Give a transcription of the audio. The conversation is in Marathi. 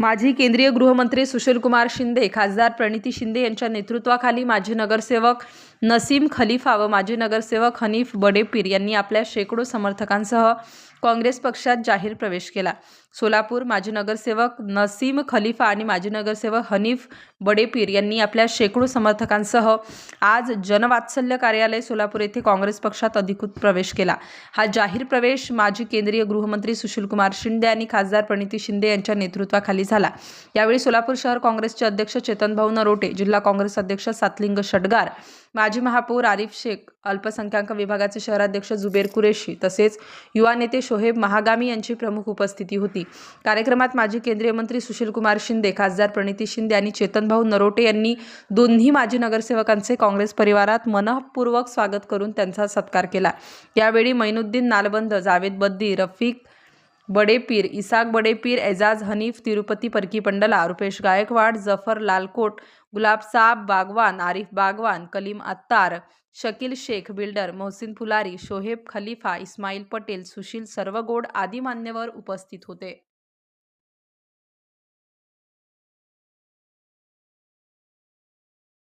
माजी केंद्रीय गृहमंत्री सुशीलकुमार शिंदे खासदार प्रणिती शिंदे यांच्या नेतृत्वाखाली माजी नगरसेवक नसीम खलिफा व माजी नगरसेवक हनीफ बडेपीर यांनी आपल्या शेकडो समर्थकांसह काँग्रेस पक्षात जाहीर प्रवेश केला. सोलापूर माजी नगरसेवक नसीम खलिफा आणि माजी नगरसेवक हनीफ बडेपीर यांनी आपल्या शेकडो समर्थकांसह आज जनवात्सल्य कार्यालय सोलापूर येथे काँग्रेस पक्षात अधिकृत प्रवेश केला. हा जाहीर प्रवेश माजी केंद्रीय गृहमंत्री सुशीलकुमार शिंदे आणि खासदार प्रणिती शिंदे यांच्या नेतृत्वाखाली झाला. यावेळी सोलापूर शहर काँग्रेसचे अध्यक्ष चेतनभाऊ नरोटे जिल्हा काँग्रेस अध्यक्ष सातलिंग शटगार माजी महापौर आरिफ शेख अल्पसंख्याक विभागाचे शहराध्यक्ष जुबेर कुरेशी तसेच युवा नेते शोहेब महागामी यांची प्रमुख उपस्थिती होती. कार्यक्रमात माजी केंद्रीय मंत्री सुशीलकुमार शिंदे खासदार प्रणिती शिंदे आणि चेतनभाऊ नरोटे यांनी दोन्ही माजी नगरसेवकांचे काँग्रेस परिवारात मनःपूर्वक स्वागत करून त्यांचा सत्कार केला. यावेळी मैनुद्दीन नालबंद जावेद बद्दी रफिक बडेपीर इसाक बडेपीर एजाज हनीफ तिरुपती परकी पंडला रुपेश गायकवाड जफर लालकोट गुलाब साब बागवान आरिफ बागवान कलीम अत्तार शकील शेख बिल्डर मोहसिन फुलारी शोहेब खलिफा इस्माईल पटेल सुशील सर्वगोड आदी मान्यवर उपस्थित होते.